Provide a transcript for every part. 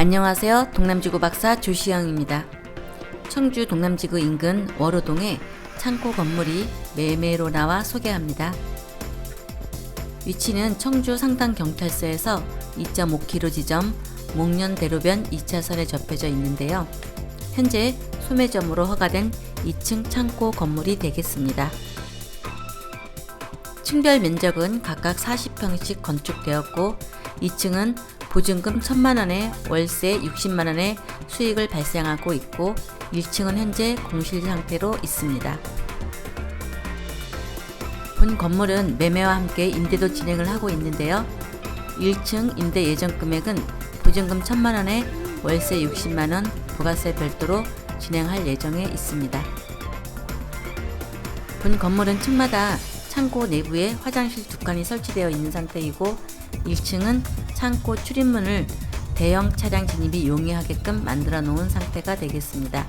안녕하세요. 동남지구 박사 조시영입니다. 청주 동남지구 인근 월호동에 창고 건물이 매매로 나와 소개합니다. 위치는 청주 상당 경찰서에서 2.5km 지점 목련대로변 2차선에 접해져 있는데요. 현재 소매점으로 허가된 2층 창고 건물이 되겠습니다. 층별 면적은 각각 40평씩 건축되었고 2층은 보증금 1천만원에 월세 60만원의 수익을 발생하고 있고 1층은 현재 공실 상태로 있습니다. 본 건물은 매매와 함께 임대도 진행을 하고 있는데요. 1층 임대 예정 금액은 보증금 1천만원에 월세 60만원, 부가세 별도로 진행할 예정에 있습니다. 본 건물은 층마다 창고 내부에 화장실 두 칸이 설치되어 있는 상태이고 1층은 창고 출입문을 대형 차량 진입이 용이하게끔 만들어 놓은 상태가 되겠습니다.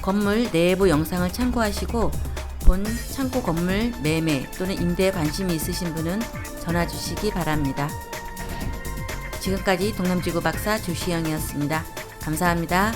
건물 내부 영상을 참고하시고 본 창고 건물 매매 또는 임대에 관심이 있으신 분은 전화 주시기 바랍니다. 지금까지 동남지구 박사 조시영이었습니다. 감사합니다.